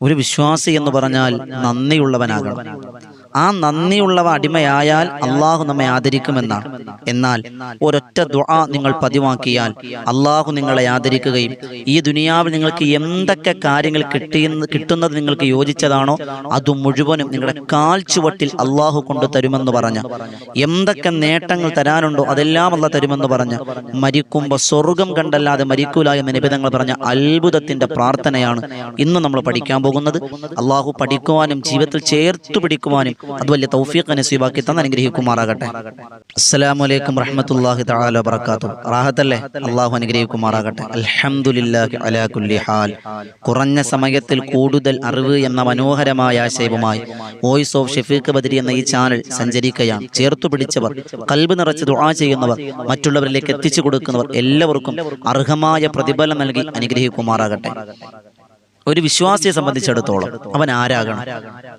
ഒരു വിശ്വാസി എന്ന് പറഞ്ഞാൽ നന്ദിയുള്ളവനാകണം. ആ നന്ദിയുള്ളവ അടിമയായാൽ അള്ളാഹു നമ്മെ ആദരിക്കുമെന്നാണ്. എന്നാൽ ഒരൊറ്റ ദുആ നിങ്ങൾ പതിവാക്കിയാൽ അള്ളാഹു നിങ്ങളെ ആദരിക്കുകയും ഈ ദുനിയാവിൽ നിങ്ങൾക്ക് എന്തൊക്കെ കാര്യങ്ങൾ കിട്ടിയെന്ന് കിട്ടുന്നത് നിങ്ങൾക്ക് യോജിച്ചതാണോ അത് മുഴുവനും നിങ്ങളുടെ കാൽ ചുവട്ടിൽ അള്ളാഹു കൊണ്ട് തരുമെന്ന് പറഞ്ഞ എന്തൊക്കെ നേട്ടങ്ങൾ തരാനുണ്ടോ അതെല്ലാം അല്ല തരുമെന്ന് പറഞ്ഞ് മരിക്കുമ്പോൾ സ്വർഗം കണ്ടല്ലാതെ മരിക്കൂല എന്ന് നിബിധങ്ങൾ പറഞ്ഞ അത്ഭുതത്തിന്റെ പ്രാർത്ഥനയാണ് ഇന്ന് നമ്മൾ പഠിക്കാൻ പോകുന്നത്. അള്ളാഹു പഠിക്കുവാനും ജീവിതത്തിൽ ചേർത്ത് പിടിക്കുവാനും അത് വലിയ തൗഫീഖ് നസീബാക്കി തന്നെ അനുഗ്രഹിക്കുമാറാകട്ടെ. അസ്സലാമു അലൈക്കും റഹ്മത്തുള്ളാഹി തആല വബറകാതുഹു. റാഹത്തല്ലേ? അള്ളാഹു അനുഗ്രഹിക്കുമാറാകട്ടെ. അൽഹംദുലില്ലാഹി അലാ കുല്ലി ഹാൽ. കുറഞ്ഞ സമയത്തിൽ കൂടുതൽ അറിവ് എന്ന മനോഹരമായ ആശയവുമായി വോയിസ് ഓഫ് ഷെഫീഖ് ബദരി എന്ന ഈ ചാനൽ സഞ്ചരിക്കുകയാണ് ചേർത്തു പിടിച്ചവർ കൽബ് നിറച്ച് ദുആ ചെയ്യുന്നവർ മറ്റുള്ളവരിലേക്ക് എത്തിച്ചു കൊടുക്കുന്നവർ എല്ലാവർക്കും അർഹമായ പ്രതിഫലം നൽകി അനുഗ്രഹിക്കുമാറാകട്ടെ. ഒരു വിശ്വാസിയെ സംബന്ധിച്ചിടത്തോളം അവൻ ആരാകണം?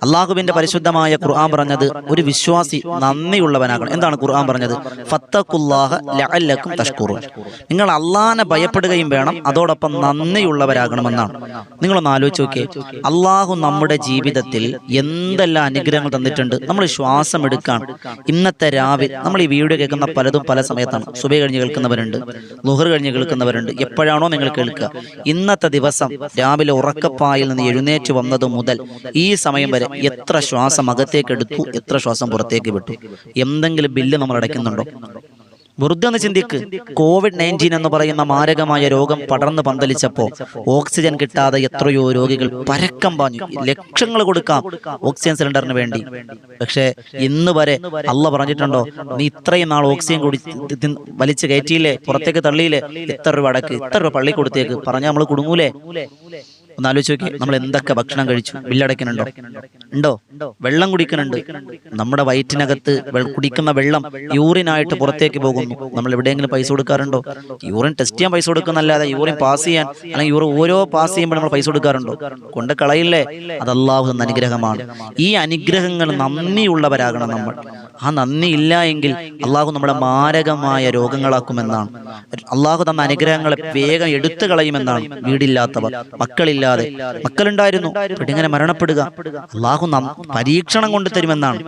അള്ളാഹുവിന്റെ പരിശുദ്ധമായ ഖുർആൻ പറഞ്ഞത് ഒരു വിശ്വാസി നന്ദിയുള്ളവനാകണം. എന്താണ് ഖുർആൻ പറഞ്ഞത്? ഫത്തഖുല്ലാഹ നിങ്ങൾ അള്ളാഹിനെ ഭയപ്പെടുകയും വേണം അതോടൊപ്പം നന്ദിയുള്ളവരാകണമെന്നാണ്. നിങ്ങളൊന്ന് ആലോചിച്ച് നോക്കിയേ. അള്ളാഹു നമ്മുടെ ജീവിതത്തിൽ എന്തെല്ലാം അനുഗ്രഹങ്ങൾ തന്നിട്ടുണ്ട്. നമ്മൾ ശ്വാസം എടുക്കാൻ. ഇന്നത്തെ രാവിലെ നമ്മൾ ഈ വീഡിയോ കേൾക്കുന്ന പലതും പല സമയത്താണ്. സുബൈ കഴിഞ്ഞ് കേൾക്കുന്നവരുണ്ട് ലുഹർ കഴിഞ്ഞ് കേൾക്കുന്നവരുണ്ട്. എപ്പോഴാണോ നിങ്ങൾ കേൾക്കുക. ഇന്നത്തെ ദിവസം രാവിലെ ഉറക്കപ്പായിൽ നിന്ന് എഴുന്നേറ്റ് വന്നത് മുതൽ ഈ സമയം വരെ എത്ര ശ്വാസം അകത്തേക്ക് എടുത്തു എത്ര ശ്വാസം പുറത്തേക്ക് വിട്ടു? എന്തെങ്കിലും ബില്ല് നമ്മൾ അടയ്ക്കുന്നുണ്ടോ? വെറുതെ ഒന്ന് ചിന്തിക്ക്. കോവിഡ് നയന്റീൻ എന്ന് പറയുന്ന മാരകമായ രോഗം പടർന്നു പന്തലിച്ചപ്പോൾ ഓക്സിജൻ കിട്ടാതെ എത്രയോ രോഗികൾ പരക്കം പാഞ്ഞു. ലക്ഷങ്ങൾ കൊടുക്കാം ഓക്സിജൻ സിലിണ്ടറിന് വേണ്ടി. പക്ഷേ ഇന്ന് വരെ അല്ല പറഞ്ഞിട്ടുണ്ടോ? നീ ഇത്രയും നാൾ ഓക്സിജൻ കൂടി വലിച്ചു കയറ്റിയില്ലേ? പുറത്തേക്ക് തള്ളിയില്ലേ? ഇത്ര രൂപ അടക്ക്? ഇത്ര രൂപ പള്ളി കൊടുത്തേക്ക്? പറഞ്ഞാൽ നമ്മൾ കുടുങ്ങൂലേ? ഒന്ന് ആലോചിച്ച് നോക്കി. നമ്മൾ എന്തൊക്കെ ഭക്ഷണം കഴിച്ചു ബില്ലടയ്ക്കുന്നുണ്ടോ ഉണ്ടോ? വെള്ളം കുടിക്കുന്നുണ്ട്. നമ്മുടെ വയറ്റിനകത്ത് കുടിക്കുന്ന വെള്ളം യൂറിനായിട്ട് പുറത്തേക്ക് പോകുന്നു. നമ്മൾ എവിടെയെങ്കിലും പൈസ കൊടുക്കാറുണ്ടോ? യൂറിൻ ടെസ്റ്റ് ചെയ്യാൻ പൈസ കൊടുക്കുന്നല്ലാതെ യൂറിൻ പാസ് ചെയ്യാൻ അല്ലെങ്കിൽ യൂറിൻ ഓരോ പാസ് ചെയ്യുമ്പോൾ നമ്മൾ പൈസ കൊടുക്കാറുണ്ടോ? കൊണ്ട് കളയില്ലേ? അത് അള്ളാഹു അനുഗ്രഹമാണ്. ഈ അനുഗ്രഹങ്ങൾ നന്ദിയുള്ളവരാകണം നമ്മൾ. ആ നന്ദി ഇല്ല എങ്കിൽ അള്ളാഹു നമ്മളെ മാരകമായ രോഗങ്ങളാക്കുമെന്നാണ്. അള്ളാഹു തന്ന അനുഗ്രഹങ്ങളെ വേഗം എടുത്തു കളയുമെന്നാണ് വീടില്ലാത്തവർ. മക്കളില്ലാതെ മക്കളുണ്ടായിരുന്നു. ഇങ്ങനെ മരണപ്പെടുക. അള്ളാഹു പരീക്ഷണം കൊണ്ട് തരുമെന്നാണ്.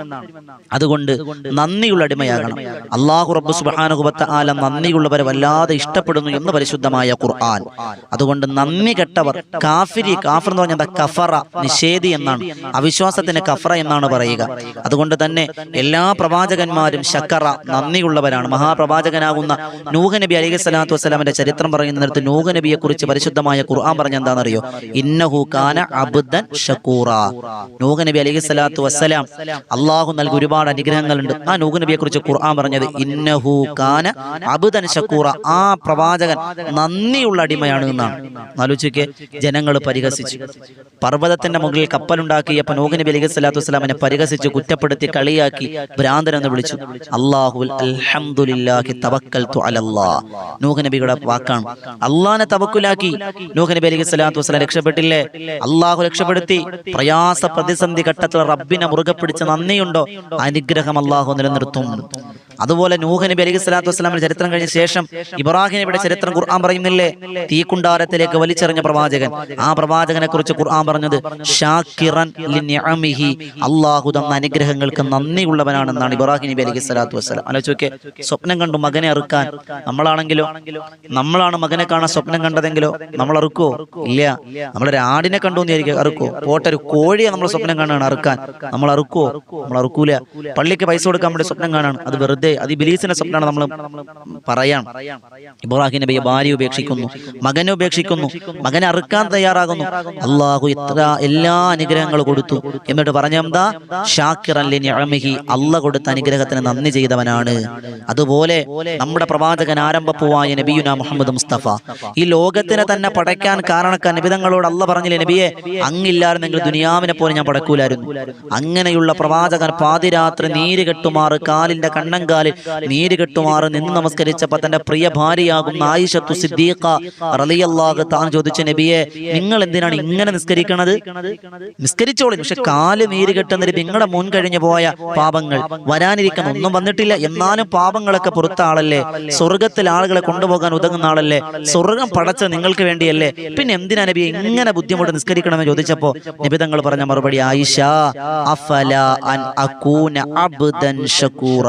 അതുകൊണ്ട് നന്ദിയുള്ള അടിമയാകണം. അള്ളാഹു റബ്ബു സുബാനുഹുബത്ത ആല നന്ദിയുള്ളവരെ വല്ലാതെ ഇഷ്ടപ്പെടുന്നു എന്ന് പരിശുദ്ധമായ ഖുർആൻ. അതുകൊണ്ട് നന്ദി കെട്ടവർ കാഫിരി കാഫർ എന്ന് പറഞ്ഞാൽ കഫറ നിഷേധി എന്നാണ്. അവിശ്വാസത്തിന് കഫറ എന്നാണ് പറയുക. അതുകൊണ്ട് തന്നെ എല്ലാ പ്രവാചകന്മാരും ശക്കറ നന്ദിയുള്ളവരാണ്. മഹാപ്രവാചകനാകുന്ന നൂഹ നബി അലൈഹി സ്വലാത്തു വസ്സലാമിന്റെ ചരിത്രം പറയുന്നിടത്ത് നൂഹ നബിയെ കുറിച്ച് പരിശുദ്ധമായ ഖുർആൻ പറഞ്ഞ എന്താണെന്നറിയോ ഇന്നഹു കാന അബ്ദൻ ഷക്കൂറ നൂഹ നബി അലൈഹി സ്വലാത്തു വസ്സലാം അള്ളാഹു നൽകി ഒരുപാട് അനുഗ്രഹങ്ങളുണ്ട്. ആ നൂഹ നബിയെ കുറിച്ച് ഖുർആൻ പറഞ്ഞത് ഇന്നഹു കാന അബുദൻ ഷക്കൂറ ആ പ്രവാചകൻ നന്ദിയുള്ള അടിമയാണ് എന്നാണ്. ആലോചിക്കെ ജനങ്ങൾ പരിഹസിച്ചു. പർവതത്തിന്റെ മുകളിൽ കപ്പലുണ്ടാക്കിയപ്പോൾ നൂഹ് നബി അലൈഹി സ്വലാത്തു വസ്സലാമിനെ പരിഹസിച്ച് കുറ്റപ്പെടുത്തി കളിയാക്കി. ഭ്രാന്തൻ എന്ന് വിളിച്ചു. അള്ളാഹുൽ അൽഹംദുലില്ലാഹി തവക്കൽതു നൂഹ് നബിയുടെ വാക്കാണ്. അള്ളാഹിനെ തവക്കുലാക്കി. നൂഹ് നബി അലൈഹി സ്വലാത്തു വസ്സലാം രക്ഷപ്പെട്ടില്ലേ? അള്ളാഹു രക്ഷപ്പെടുത്തി. പ്രയാസ പ്രതിസന്ധി ഘട്ടത്തിൽ റബ്ബിനെ മുറുകെ പിടിച്ച നന്ദിയുണ്ടോ? അനുഗ്രഹം അള്ളാഹു നിലനിർത്തും. അതുപോലെ നൂഹ് നബി അലൈഹി സ്വലാത്തു വസ്സലാമിന്റെ ചരിത്രം കഴിഞ്ഞ ശേഷം ഇബ്രാഹിം നബിയുടെ ചരിത്രം ഖുർആൻ പറയുന്നില്ലേ? തീക്കുണ്ടാരത്തിലേക്ക് വലിച്ചെറിഞ്ഞ പ്രവാചകൻ. ആ പ്രവാചകനെ കുറിച്ച് ഖുർആൻ പറഞ്ഞത് അള്ളാഹു തന്ന അനുഗ്രഹങ്ങൾക്ക് നന്ദിയുള്ളവനാണെന്നാണ് ഇബ്രാഹിം നബി അലൈഹി സ്വലാത്തു വസ്സലാം. ആലോചിക്കെ സ്വപ്നം കണ്ടു മകനെ അറുക്കാൻ നമ്മളാണെങ്കിലോ? നമ്മളാണ് മകനെ കാണാൻ സ്വപ്നം കണ്ടതെങ്കിലോ നമ്മൾ അറുക്കോ ഇല്ല. നമ്മളൊരു ആടിനെ കണ്ടു എന്ന് അറുക്കോ പോട്ടൊരു കോഴിയെ നമ്മൾ സ്വപ്നം കാണാണ് അറുക്കാൻ. നമ്മൾ അറുക്കോ നമ്മൾ അറുക്കൂല. പള്ളിക്ക് പൈസ കൊടുക്കാൻ വേണ്ടി സ്വപ്നം കാണാണ്. അത് വെറുതെ അത് ബിലീസിന്റെ സ്വപ്നമാണ് നമ്മൾ പറയാം ഇബ്രാഹിം നബിയെ ഭാര്യ ഉപേക്ഷിക്കുന്നു മകനെ ഉപേക്ഷിക്കുന്നു മകനെ അറുക്കാൻ തയ്യാറാകുന്നു. അള്ളാഹു ഇത്ര എല്ലാ അനുഗ്രഹങ്ങളും കൊടുത്തു. എന്നിട്ട് പറഞ്ഞെന്താ ഷാക്കിറഹി അല്ല കൊടുത്ത അനുഗ്രഹത്തിന് നന്ദി ചെയ്തവനാണ്. അതുപോലെ നമ്മുടെ പ്രവാചകൻ ആരംഭപ്പുവായ നബിയുന മുഹമ്മദ് മുസ്തഫ. ഈ ലോകത്തിനെ തന്നെ പടയ്ക്കാൻ കാരണക്കാൻ നിബിതങ്ങളോട് അള്ള പറഞ്ഞില്ലേ നബിയെ? അങ്ങില്ലായിരുന്നെങ്കിൽ ദുനിയാവിനെ പോലെ ഞാൻ പടക്കൂലായിരുന്നു. അങ്ങനെയുള്ള പ്രവാചകൻ പാതിരാത്രി നീര് കെട്ടുമാറ് കാലിന്റെ കണ്ണങ്കാൽ കണങ്കാലിൽ നീര് കെട്ടുമാറ് നിന്ന് നമസ്കരിച്ചപ്പോ തന്റെ പ്രിയ ഭാര്യയാകുന്ന ആയിഷത്തു സിദ്ദീഖ റളിയല്ലാഹു താൻ ചോദിച്ച നബിയെ നിങ്ങൾ എന്തിനാണ് ഇങ്ങനെ നിസ്കരിക്കണത്? നിസ്കരിച്ചോളി പക്ഷെ കാൽ നീര് കെട്ടുന്ന നിങ്ങളുടെ മുൻ കഴിഞ്ഞു പോയ പാപങ്ങൾ വരാനിരിക്കുന്ന. ഒന്നും വന്നിട്ടില്ല. എന്നാലും പാപങ്ങളൊക്കെ പുറത്ത ആളല്ലേ? സ്വർഗത്തിൽ ആളുകളെ കൊണ്ടുപോകാൻ ഉതകുന്ന ആളല്ലേ? സ്വർഗം പടച്ച നിങ്ങൾക്ക് വേണ്ടിയല്ലേ? പിന്നെ എന്തിനാ നബി ഇങ്ങനെ ബുദ്ധിമുട്ട് നിസ്കരിക്കണമെന്ന് ചോദിച്ചപ്പോ നബി തങ്ങൾ പറഞ്ഞ മറുപടി ആയിഷ അഫല അൻ അകൂന അബ്ദൻ ഷക്കൂറ.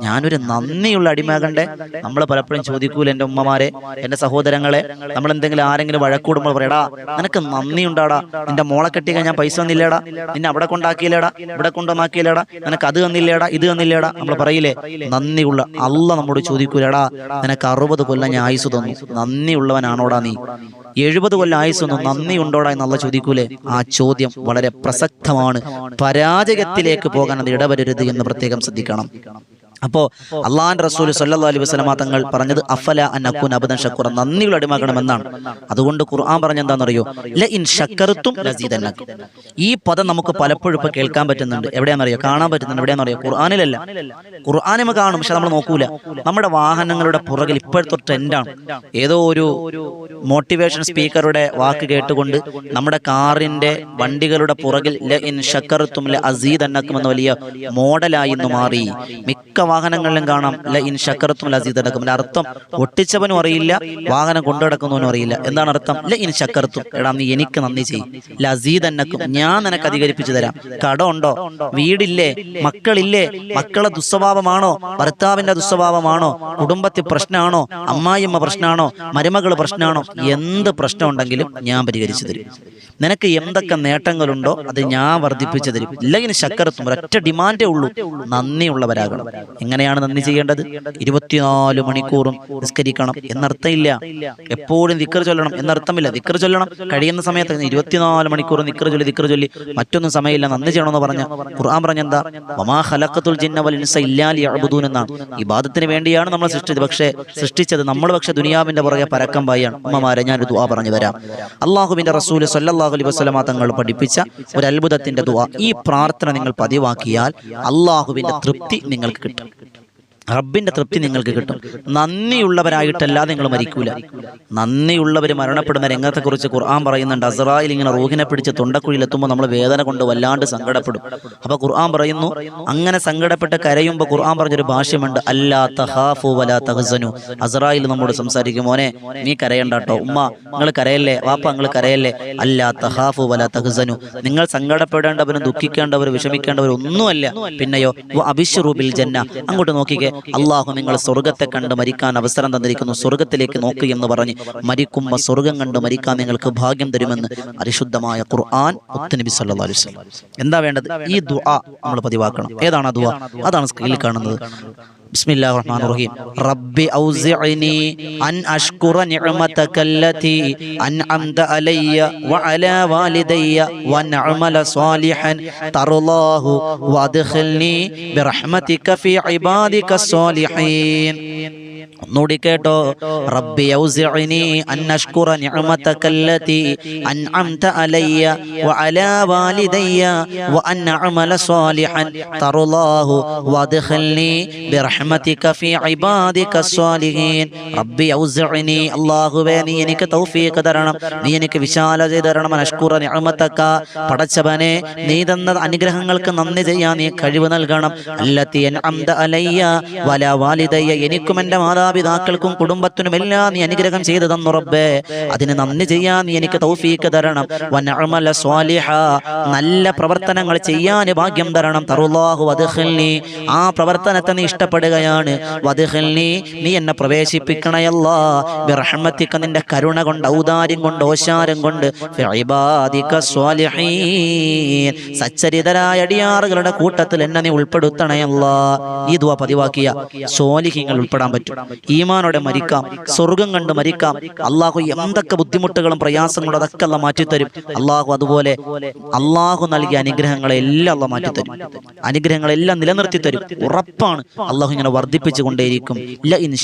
ഞാനൊരു നന്ദിയുള്ള അടിമയാകണ്ടേ? നമ്മൾ പലപ്പോഴും ചോദിക്കൂല എന്റെ ഉമ്മമാരെ എന്റെ സഹോദരങ്ങളെ നമ്മൾ എന്തെങ്കിലും ആരെങ്കിലും വഴക്കൂടുമ്പോൾ പറയടാ നിനക്ക് നന്ദി ഉണ്ടാടാ നിന്റെ മോളെ കെട്ടിക്കാൻ ഞാൻ പൈസ തന്നില്ലേടാ. നിന്നെ അവിടെ കൊണ്ടാക്കിയില്ലേടാ. ഇവിടെ കൊണ്ടുവന്നാക്കിയില്ലേടാ. നിനക്ക് അത് തന്നില്ലേടാ ഇത് തന്നില്ലേടാ. നമ്മൾ പറയില്ലേ? നന്ദിയുള്ള അല്ല നമ്മോട് ചോദിക്കൂലടാ നിനക്ക് അറുപത് കൊല്ലം ഞാൻ ആയുസ് തന്നു. നന്ദിയുള്ളവനാണോടാ നീ? എഴുപത് കൊല്ലം ആയുസ് തന്നു നന്ദി ഉണ്ടോടാ എന്നുള്ള ചോദിക്കൂലേ? ആ ചോദ്യം വളരെ പ്രസക്തമാണ്. പരാജയത്തിലേക്ക് പോകാൻ അത് ഇടവരരുത് എന്ന് പ്രത്യേകം ശ്രദ്ധിക്കണം. അപ്പോ അള്ളാഹാൻ റസൂൽ സല്ലാ അലൈഹി വസ്ലമ തങ്ങൾ പറഞ്ഞത് അഫല അന്നക്കൂൻ അബദൻ ഷക്കുറ നന്ദികൾ അടിമാകണമെന്നാണ് അതുകൊണ്ട് ഖുർആൻ പറഞ്ഞ എന്താണെന്നറിയോ ല ഇൻ ഷക്കറുത്തും ലസീദന്നക്കും ഈ പദം നമുക്ക് പലപ്പോഴും ഇപ്പൊ കേൾക്കാൻ പറ്റുന്നുണ്ട്. എവിടെയാണെന്നറിയോ? കാണാൻ പറ്റുന്നുണ്ട്. എവിടെയാണെന്നറിയോ? ഖുർആാനിലല്ല. ഖുർആാനിമ കാണും പക്ഷെ നമ്മൾ നോക്കൂല. നമ്മുടെ വാഹനങ്ങളുടെ പുറകിൽ ഇപ്പോഴത്തെ ട്രെൻഡാണ്. ഏതോ ഒരു മോട്ടിവേഷൻ സ്പീക്കറുടെ വാക്ക് കേട്ടുകൊണ്ട് നമ്മുടെ കാറിന്റെ വണ്ടികളുടെ പുറകിൽ ല ഇൻ ഷക്കറുത്തും ല അസീദ് അന്നക്കും എന്ന വലിയ മോഡലായി ഇന്ന് മാറി. മിക്ക വാഹനങ്ങളിലും കാണാം. ഇൻ ശക്കറത്തും ലസീദ് അല്ല അർത്ഥം ഒട്ടിച്ചവനും അറിയില്ല വാഹനം കൊണ്ടുനടക്കുന്നവനും അറിയില്ല. എന്താണ് അർത്ഥം? ല ഇൻ ശക്കറത്തും എടാ നീ എനിക്ക് നന്ദി ചെയ്യും. ലസീദ് അന്നക്കും. ഞാൻ നിനക്ക് അധികരിപ്പിച്ചു തരാം. കടമുണ്ടോ? വീടില്ലേ? മക്കളില്ലേ? മക്കളെ ദുസ്വഭാവമാണോ? ഭർത്താവിന്റെ ദുസ്വഭാവമാണോ? കുടുംബത്തിൽ പ്രശ്നമാണോ? അമ്മായിയമ്മ പ്രശ്നമാണോ? മരുമകൾ പ്രശ്നമാണോ? എന്ത് പ്രശ്നം ഉണ്ടെങ്കിലും ഞാൻ പരിഹരിച്ചു തരും. നിനക്ക് എന്തൊക്കെ നേട്ടങ്ങളുണ്ടോ അത് ഞാൻ വർദ്ധിപ്പിച്ചു തരും. ഇല്ലെങ്കിൽ ശക്കരത്തും ഒരൊറ്റ ഡിമാൻഡേ ഉള്ളൂ. നന്ദിയുള്ളവരാകണം. എങ്ങനെയാണ് നന്ദി ചെയ്യേണ്ടത്? ഇരുപത്തിനാല് മണിക്കൂറും നിസ്കരിക്കണം എന്നർത്ഥമില്ല. എപ്പോഴും ദിക്കർ ചൊല്ലണം എന്നർത്ഥമില്ല. ദിക്കർ ചൊല്ലണം കഴിയുന്ന സമയത്ത് ഇരുപത്തിനാല് മണിക്കൂറും ദിക്കർ ചൊല്ലി ദിക്കർ ചൊല്ലി. മറ്റൊന്നും സമയമില്ല. നന്ദി ചെയ്യണം എന്ന് പറഞ്ഞ ഖുർആൻ പറഞ്ഞ എന്താ? വൽ ഇൻസ എന്നാണ്. ഇബാദത്തിന് വേണ്ടിയാണ് നമ്മൾ സൃഷ്ടിച്ചത്. പക്ഷേ സൃഷ്ടിച്ചത്. നമ്മൾ പക്ഷെ ദുനിയാവിന്റെ പുറകെ പരക്കം പായാണ്. ഉമ്മമാരെ ഞാൻ ദുവാ പറഞ്ഞു വരാം. അള്ളാഹുവിന്റെ റസൂൽ സല്ലാഹു അലൈഹി വസ്ലമ തങ്ങൾ പഠിപ്പിച്ച ഒരു അത്ഭുതത്തിന്റെ ദുവാ ഈ പ്രാർത്ഥന നിങ്ങൾ പതിവാക്കിയാൽ അള്ളാഹുവിന്റെ തൃപ്തി നിങ്ങൾക്ക് കിട്ടും Good. റബ്ബിന്റെ തൃപ്തി നിങ്ങൾക്ക് കിട്ടും. നന്ദിയുള്ളവരായിട്ടല്ലാതെ നിങ്ങൾ മരിക്കൂല. നന്ദിയുള്ളവർ മരണപ്പെടുന്ന രംഗത്തെക്കുറിച്ച് ഖുർആൻ പറയുന്നുണ്ട്. അസറായിൽ ഇങ്ങനെ റൂഹിനെ പിടിച്ച് തൊണ്ടക്കുഴിയിലെത്തുമ്പോൾ നമ്മൾ വേദന കൊണ്ട് വല്ലാണ്ട് സങ്കടപ്പെടും. അപ്പൊ ഖുർആൻ പറയുന്നു അങ്ങനെ സങ്കടപ്പെട്ട് കരയുമ്പോൾ ഖുർആൻ പറഞ്ഞൊരു ഭാഷ്യമുണ്ട്. അല്ലാ തഹാഫു വലാ തഹസനു. അസറായിൽ നമ്മോട് സംസാരിക്കും മോനെ നീ കരയണ്ട കേട്ടോ ഉമ്മ നിങ്ങൾ കരയല്ലേ? വാപ്പ നിങ്ങൾ കരയല്ലേ? അല്ലാ തഹാഫു വലാ തഹസനു. നിങ്ങൾ സങ്കടപ്പെടേണ്ടവരും ദുഃഖിക്കേണ്ടവരും വിഷമിക്കേണ്ടവരും ഒന്നുമല്ല. പിന്നെയോ അഭിഷറൂബിൽ ജന്ന അങ്ങോട്ട് നോക്കിക്കേ അള്ളാഹു നിങ്ങൾ സ്വർഗത്തെ കണ്ട് മരിക്കാൻ അവസരം തന്നിരിക്കുന്നു. സ്വർഗത്തിലേക്ക് നോക്കി എന്ന് പറഞ്ഞ് മരിക്കുമ്പോൾ സ്വർഗം കണ്ട് മരിക്കാൻ നിങ്ങൾക്ക് ഭാഗ്യം തരുമെന്ന് പരിശുദ്ധമായ ഖുർആൻ മുത്തനബി സല്ലല്ലാഹു അലൈഹി എന്താ വേണ്ടത്? ഈ ദുആ നമ്മൾ പതിവാക്കണം. ഏതാണ് ആ ദുആ? അതാണ് സ്ക്രീനിൽ കാണുന്നത്. بسم الله الرحمن الرحيم. رب أوزعني أن أشكر نعمتك التي أنعمت علي وعلى والدي وأن أعمل صالحا ترضاه وأدخلني برحمتك في عبادك الصالحين. ഒന്നുകൂടി കേട്ടോ. റബ്ബി ഔസിഅനി അൻ അഷ്കുറ നിഅമതകല്ലതി അൻഅംത അലയ്യ വഅലാ വാലിദയ്യ വഅൻ അഅമല സാലിഹൻ തറുല്ലാഹു വദ്ഖിൽനി ബിറഹ്മതിക ഫീ ഇബാദിക സ്വാലിഹീൻ. റബ്ബി അല്ലാഹുവേ നീ എനിക്ക് തൗഫീഖ് തരണം. നീ എനിക്ക് വിശാലത തരണം. അഷ്കുറ നിഅമതക. പടച്ചവനെ നീ തന്ന അനുഗ്രഹങ്ങൾക്ക് നന്ദി ചെയ്യാൻ നീ കഴിവ് നൽകണം. അല്ലതി അൻഅംത അലയ്യ വലാ വാലിദയ്യ. എനിക്കും എന്റെ മാതാപിതാക്കൾക്കും കുടുംബത്തിനും എല്ലാം നീ അനുഗ്രഹം ചെയ്തു തന്നു റബ്ബേ. അതിന് നന്ദി ചെയ്യാൻ നീ എനിക്ക് തൗഫീക്ക് തരണം. വനഅമല സ്വാലിഹ. നല്ല പ്രവർത്തനങ്ങൾ ചെയ്യാൻ ഭാഗ്യം തരണം. തറുല്ലാഹു വദ്ഖിൽനി. ആ പ്രവർത്തനത്തെ നീ ഇഷ്ടപ്പെടുകയാണ്. വദ്ഖിൽനി നീ എന്നെ പ്രവേശിപ്പിക്കണയല്ല. ബിറഹ്മത്തിക നിന്റെ കരുണ കൊണ്ട് ഔദാര്യം കൊണ്ട് ഓശാരം കൊണ്ട് സ്വാലിഹീൻ. സച്ചരിതരായ അടിയാറുകളുടെ കൂട്ടത്തിൽ എന്നെ നീ ഉൾപ്പെടുത്തണയല്ല. ഈ ദുആ പതിവാക്കിയ സ്വാലിഹീങ്ങൾ ഉൾപ്പെടാൻ പറ്റും. ഈമാനോടെ മരിക്കാം. സ്വർഗം കണ്ട് മരിക്കാം. അള്ളാഹു എന്തൊക്കെ ബുദ്ധിമുട്ടുകളും പ്രയാസങ്ങളും അതൊക്കെ അല്ല മാറ്റിത്തരും. അള്ളാഹു അതുപോലെ അള്ളാഹു നൽകിയ അനുഗ്രഹങ്ങളെ എല്ലാം അല്ല മാറ്റിത്തരും. അനുഗ്രഹങ്ങളെല്ലാം നിലനിർത്തി തരും ഉറപ്പാണ് അള്ളാഹു ഇങ്ങനെ വർദ്ധിപ്പിച്ചു കൊണ്ടേയിരിക്കും.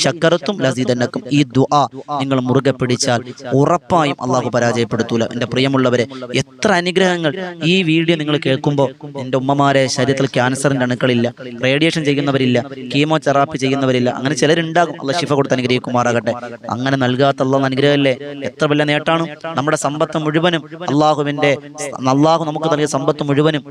ശക്കരത്തും ലസീതന്നക്കും ഈ ദുആ നിങ്ങൾ മുറുകെ പിടിച്ചാൽ ഉറപ്പായും അള്ളാഹു പരാജയപ്പെടുത്തൂല. എന്റെ പ്രിയമുള്ളവരെ എത്ര അനുഗ്രഹങ്ങൾ ഈ വീഡിയോ നിങ്ങൾ കേൾക്കുമ്പോൾ എന്റെ ഉമ്മമാരെ ശരീരത്തിൽ ക്യാൻസറിന്റെ അണുക്കളില്ല റേഡിയേഷൻ ചെയ്യുന്നവരില്ല കീമോ തെറാപ്പി ചെയ്യുന്നവരില്ല അങ്ങനെ ചിലരുണ്ടാകും. അല്ല ശിഫ കൊടുത്ത് അനുഗ്രഹിക്കുമാറാകട്ടെ. അങ്ങനെ നൽകാത്ത അള്ളാഹ് അനുഗ്രഹമല്ലേ? എത്ര വലിയ നേട്ടാണ് നമ്മുടെ സമ്പത്ത് മുഴുവനും അള്ളാഹുവിന്റെ അള്ളാഹു നമുക്ക് നൽകിയ സമ്പത്ത് മുഴുവനും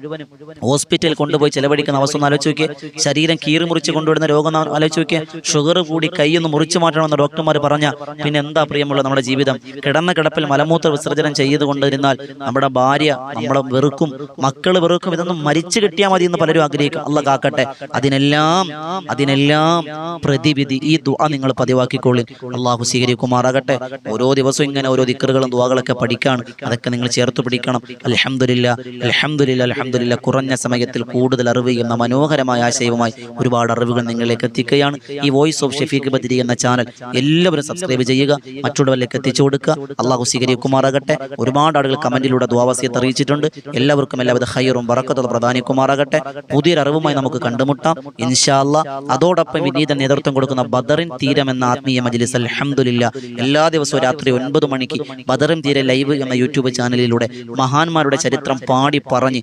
ഹോസ്പിറ്റലിൽ കൊണ്ടുപോയി ചെലവഴിക്കുന്ന അവസ്ഥ ഒന്ന് ആലോചിച്ച് നോക്കിയേ. ശരീരം കീറിമുറിച്ച് കൊണ്ടുവിടുന്ന രോഗം ആലോചിച്ച് നോക്കിയേ. ഷുഗർ കൂടി കൈയൊന്ന് മുറിച്ചു മാറ്റണമെന്ന് ഡോക്ടർമാർ പറഞ്ഞ. പിന്നെ എന്താ പ്രിയമുള്ള നമ്മുടെ ജീവിതം? കിടന്ന കിടപ്പിൽ മലമൂത്ര വിസർജനം ചെയ്തുകൊണ്ടിരുന്നാൽ നമ്മുടെ ഭാര്യ നമ്മളെ വെറുക്കും മക്കൾ വെറുക്കും. ഇതൊന്നും മരിച്ചു കിട്ടിയാൽ മതി എന്ന് പലരും ആഗ്രഹിക്കും. അല്ല കാക്കട്ടെ. അതിനെല്ലാം അതിനെല്ലാം പ്രതിവിധി. ഈ ദുആ നിങ്ങൾ പതിവാക്കിക്കൊള്ളി അള്ളാഹു സ്വീകരിക്കുമാറാകട്ടെ. ഓരോ ദിവസവും ഇങ്ങനെ ഓരോ ദിക്കറുകളും ദുആകളൊക്കെ പഠിക്കാണ്. അതൊക്കെ നിങ്ങൾ ചേർത്ത് പിടിക്കണം. അലഹമുല്ല അലഹമുല്ല അലഹമുല്ല കുറഞ്ഞ സമയത്തിൽ കൂടുതൽ അറിവ് എന്ന മനോഹരമായ ആശയവുമായി ഒരുപാട് അറിവുകൾ നിങ്ങളിലേക്ക് എത്തിക്കുകയാണ്. ഈ വോയിസ് ഓഫ് ഷെഫീഖ് ബദിരി എന്ന ചാനൽ എല്ലാവരും സബ്സ്ക്രൈബ് ചെയ്യുക മറ്റുള്ളവരിലേക്ക് എത്തിച്ചു കൊടുക്കുക. അള്ളാഹു സ്വീകരിക്കുമാറാകട്ടെ. ഒരുപാട് ആളുകൾ കമന്റിലൂടെ ദ്വാവസ്യത്തെ അറിയിച്ചിട്ടുണ്ട്. എല്ലാവർക്കും എല്ലാവിധ ഹൈറും ബറക്കത്തും പ്രധാനിക്കുമാറാകട്ടെ പുതിയൊരു അറിവുമായി നമുക്ക് കണ്ടുമുട്ടാം. ഇൻഷാല്ല അതോടൊപ്പം വിനീത നേതൃത്വം കൊടുക്കുന്ന ബദറിൻ തീരം എന്ന ആത്മീയ മജ്ലിസ് അലഹമുല്ല എല്ലാ ദിവസവും രാത്രി ഒൻപത് മണിക്ക് ബദറിൻ തീരെ ലൈവ് എന്ന യൂട്യൂബ് ചാനലിലൂടെ മഹാന്മാരുടെ ചരിത്രം പാടി പറഞ്ഞ്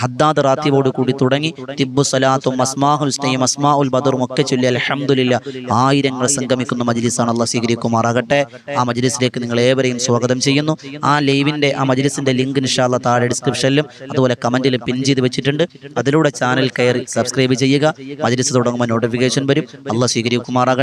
ഹദ്ദാദ് റാത്തിവോട് കൂടി തുടങ്ങി തിബ്ബു സലാത്തും അസ്മാഹുൽ സ്നയും അസ്മാ ഉൽ ബദറും ഒക്കെ ചൊല്ലി അലഹമുല്ല ആയിരങ്ങൾ സംഗമിക്കുന്ന മജ്ലിസാണ് അള്ളാഹ് സ്വീകരിക്കുമാറാകട്ടെ ആ മജ്ലിസിലേക്ക് നിങ്ങൾ ഏവരെയും സ്വാഗതം ചെയ്യുന്നു. ആ ലൈവിന്റെ ആ മജ്ലിസിന്റെ ലിങ്ക് നിഷാല്ല താഴെ ഡിസ്ക്രിപ്ഷനിലും അതുപോലെ കമന്റിലും പിൻ ചെയ്ത് വെച്ചിട്ടുണ്ട്. അതിലൂടെ ചാനൽ കയറി സബ്സ്ക്രൈബ് ചെയ്യുക മജ്ലിസ് തുടങ്ങുമ്പോൾ നോട്ടിഫിക്കേഷൻ വരും അള്ളാഹ് സ്വീകരിക്കുമാറാകട്ടെ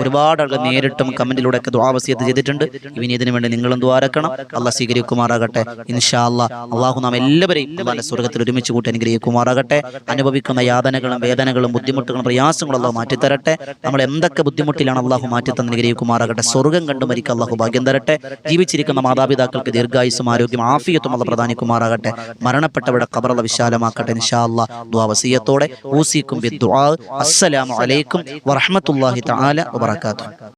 ഒരുപാട് ആളുകൾ നേരിട്ടും കമന്റിലൂടെ ഒക്കെ ദ്വാവസ്യത്ത് ചെയ്തിട്ടുണ്ട്. ഇനി ഇതിനു വേണ്ടി നിങ്ങളും ദ്വാരക്കണം അള്ളാഹ് സ്വീകരിക്കുമാറാകട്ടെ. ഇൻഷാ അല്ലാ അള്ളാഹു. നാം എല്ലാവരെയും അള്ളാഹിന്റെ സ്വർഗത്തിൽ ഒരുമിച്ച് കൂട്ടി അനുഗ്രഹിക്കുമാറാകട്ടെ. അനുഭവിക്കുന്ന യാതനകളും വേദനകളും ബുദ്ധിമുട്ടുകളും പ്രയാസങ്ങളും അള്ളാഹു മാറ്റിത്തരട്ടെ. നമ്മൾ എന്തൊക്കെ ബുദ്ധിമുട്ടിലാണ് അള്ളാഹു മാറ്റി തന്നെ അനുഗ്രഹിക്കുമാറാകട്ടെ. സ്വർഗം കണ്ടു മരിക്കുക അള്ളാഹു ഭാഗ്യം തരട്ടെ. ജീവിച്ചിരിക്കുന്ന മാതാപിതാക്കൾക്ക് ദീർഘായുസും ആരോഗ്യം ആഫിയത്തും അള്ള പ്രധാനിക്കുമാറാകട്ടെ മരണപ്പെട്ടവരുടെ കബറള വിശാലമാക്കട്ടെ ഇൻഷാ അല്ലാ ദ്വാവസീയത്തോടെ ഊസിക്കും അസ്സലാമു അലൈക്കും വറഹ്മത്തുള്ളാഹി തആല വബറകാതുഹു.